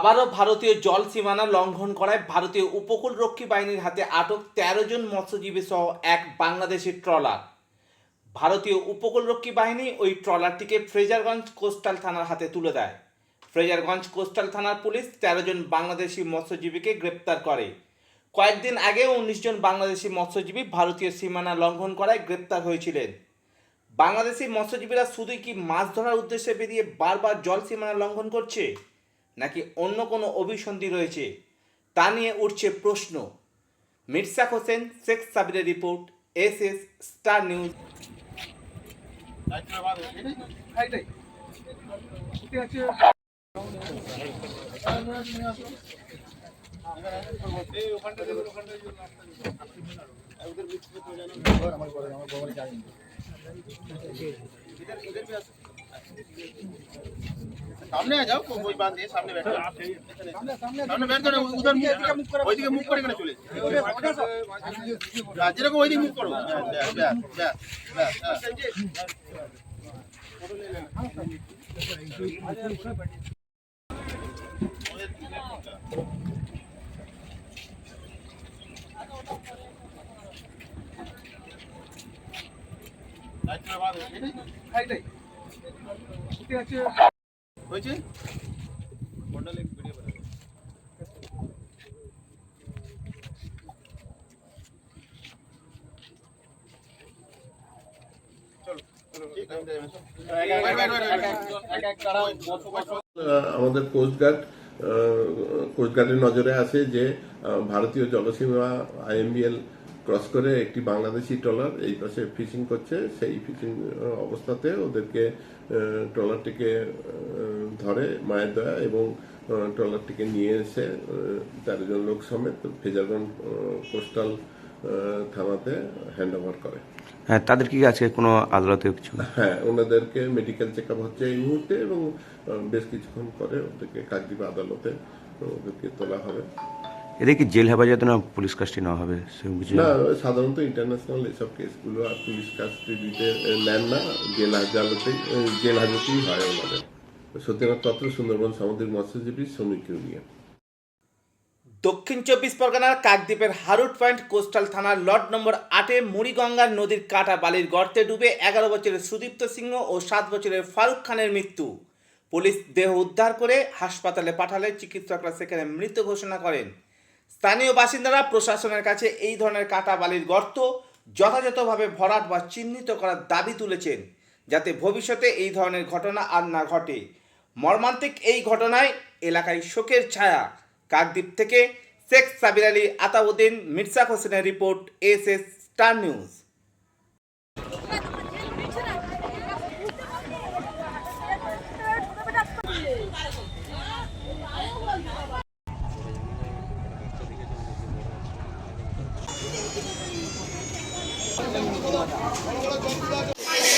আবারও ভারতীয় জল সীমানা লঙ্ঘন করায় ভারতীয় উপকূলরক্ষী বাহিনীর হাতে আটক তেরো জন মৎস্যজীবী সহ এক বাংলাদেশি ট্রলার। ভারতীয় উপকূলরক্ষী বাহিনী ওই ট্রলারটিকে ফ্রেজারগঞ্জ কোস্টাল থানার হাতে তুলে দেয়। ফ্রেজারগঞ্জ কোস্টাল থানার পুলিশ তেরো জন বাংলাদেশি মৎস্যজীবীকে গ্রেপ্তার করে। কয়েকদিন আগে উনিশ জন বাংলাদেশি মৎস্যজীবী ভারতীয় সীমানা লঙ্ঘন করায় গ্রেপ্তার হয়েছিলেন। বাংলাদেশি মৎস্যজীবীরা শুধুই কি মাছ ধরার উদ্দেশ্যে বেরিয়ে বারবার জল সীমানা লঙ্ঘন করছে? নাকি অন্য কোনো অভিসন্ধি রয়েছে? তা নিয়ে উঠছে প্রশ্ন। Mirza Hossain, Sheikh সাবিরের report S S star news. सामने आ जाओ कोई बात नहीं सामने बैठो सामने बैठ जाओ उधर मुख ওইদিকে মুখ করে কেন চলে যা যেরকম ওইদিকে মুখ করো ব্যাস, ব্যাস, ব্যাস, ব্যাস, ব্যাস। হয়েছে আহ, আমাদের কোস্টগার্ড কোস্টগার্ডের নজরে আছে যে ভারতীয় জলসীমা আইএমবিএল ক্রস করে একটি বাংলাদেশি ট্রলার এই পাশে ফিশিং করছে সেই ফিশিং অবস্থাতে ওদেরকে ট্রলারটিকে ধরে মায়ের দয়া এবং ট্রলারটিকে নিয়ে এসে আহ, তেরো জন লোক সমেত ফেজারগঞ্জ কোস্টাল থানাতে হ্যান্ড ওভার করে। হ্যাঁ তাদের কি আজকে কোনো আদালতে কিছু? হ্যাঁ ওনাদেরকে মেডিকেল চেক আপ হচ্ছে এই মুহূর্তে এবং বেশ কিছুক্ষণ পরে ওদেরকে কাকদ্বীপ আদালতে ওদেরকে তোলা হবে। এদের কি জেল হেফাজতে না পুলিশ কাস্টডি নেওয়া হবে? সেরকম কিছু না সাধারণত ইন্টারন্যাশনাল এসব কেসগুলো আর পুলিশ কাস্টডিতে নেন না। জেল হাজতে জেল হাজতেই হয় ওনাদের সত্যিনাথ পাত্র সুন্দরবন সামুদ্রিক মৎস্যজীবী শ্রমিক ইউনিয়ন। দক্ষিণ চব্বিশ পরগনার কাকদ্বীপের হারুট পয়েন্ট কোস্টাল থানার লট নম্বর আটে মুড়িগঙ্গার নদীর কাটা বালির গর্তে ডুবে এগারো বছরের সুদীপ্ত সিংহ ও সাত বছরের ফারুক খানের মৃত্যু। পুলিশ দেহ উদ্ধার করে হাসপাতালে পাঠালে চিকিৎসকরা সেখানে মৃত ঘোষণা করেন। স্থানীয় বাসিন্দারা প্রশাসনের কাছে এই ধরনের কাটা বালির গর্ত যথাযথভাবে ভরাট বা চিহ্নিত করার দাবি তুলেছেন, যাতে ভবিষ্যতে এই ধরনের ঘটনা আর না ঘটে। মর্মান্তিক এই ঘটনায় এলাকায় শোকের ছায়া। কাকদ্বীপ থেকে শেখ সাবির আলী, আতাউদ্দিন মির্জা হোসেনের report, S S star news.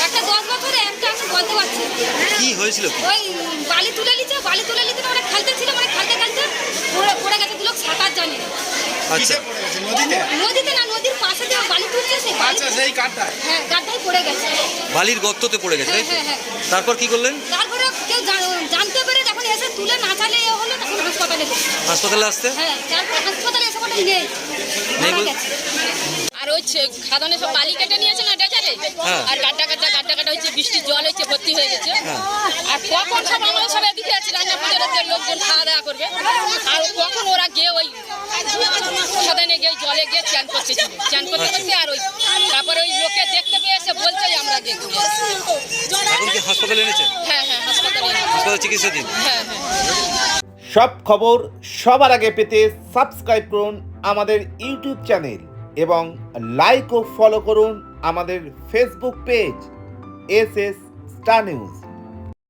একটা দশ বছরে একটা বলতে পারছি কি হয়েছিল ওই বালি তুলে নিচ্ছে বালি তুলে নিতে মানে খেলতে ছিল মানে খেলতে খেলতে পড়ে পড়ে গেছে দুলোক সাঁতার জানি আচ্ছা। নদীতে? না নদীর পাশে যে বালি তুলছে সেই বালি সেই কাঠটায়? হ্যাঁ গাড্ডায় পড়ে গেছে। বালির গর্ততে পড়ে গেছে হ্যাঁ হ্যাঁ হ্যাঁ। তারপর কি করলেন? তারপরে কেউ জানতে পেরে যখন এসে তুলে নাচালে এ হলো তখন হাসপাতালে হাসপাতালে আসতে? হ্যাঁ তারপরে হাসপাতালে এসে বলে নেই আর ওই খাদানে সব বালি কেটে নিয়েছে না ডেজারে হ্যাঁ। আর গাড্ডা গাড্ডা গাড্ডা গাড্ডা হচ্ছে বৃষ্টির জল হচ্ছে ভর্তি হয়ে গেছে। আর কখন সব আমরা সব এদিকে আছি রান্না পুজোর হচ্ছে লোকজন খাওয়া দাওয়া করবে। আর কখন ওরা গিয়ে ওই খাদানে গিয়ে জলে গিয়ে চান করছে চান করতে করছে আর ওই তারপরে ওই লোকে দেখতে পেয়ে এসে বলছে আমরা গিয়ে হাসপাতালে এনেছেন? হ্যাঁ হ্যাঁ হাসপাতালে হাসপাতালে হ্যাঁ হ্যাঁ। সব খবর সবার আগে পেতে সাবস্ক্রাইব করুন আমাদের ইউটিউব চ্যানেল। এবং লাইক ও ফলো করুন আমাদের Facebook page S S star news